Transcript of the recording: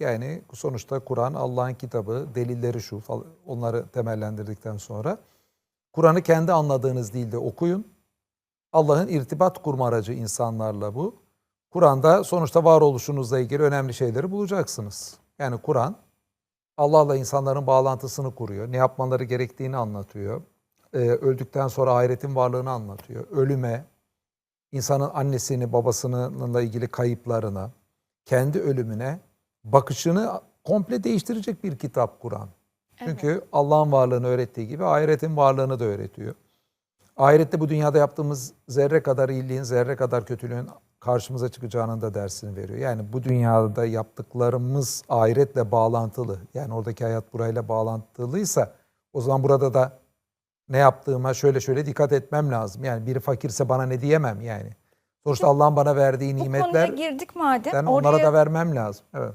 Yani sonuçta Kur'an Allah'ın kitabı, delilleri şu. fal- Onları temellendirdikten sonra Kur'an'ı kendi anladığınız dilde okuyun. Allah'ın irtibat kurma aracı insanlarla bu. Kur'an'da sonuçta varoluşunuzla ilgili önemli şeyleri bulacaksınız. Yani Kur'an Allah'la insanların bağlantısını kuruyor. Ne yapmaları gerektiğini anlatıyor. Ee, öldükten sonra ahiretin varlığını anlatıyor. Ölüme, insanın annesini, babasınınla ilgili kayıplarına, kendi ölümüne bakışını komple değiştirecek bir kitap Kur'an. Çünkü Allah'ın varlığını öğrettiği gibi ahiretin varlığını da öğretiyor. Ahirette bu dünyada yaptığımız zerre kadar iyiliğin, zerre kadar kötülüğün karşımıza çıkacağının da dersini veriyor. Yani bu dünyada yaptıklarımız ahiretle bağlantılı. Yani oradaki hayat burayla bağlantılıysa o zaman burada da ne yaptığıma şöyle şöyle dikkat etmem lazım. Yani biri fakirse bana ne diyemem yani. Sonuçta Allah'ın bana verdiği Bu konuya nimetler girdik madem. ben onlara oraya da vermem lazım. Evet.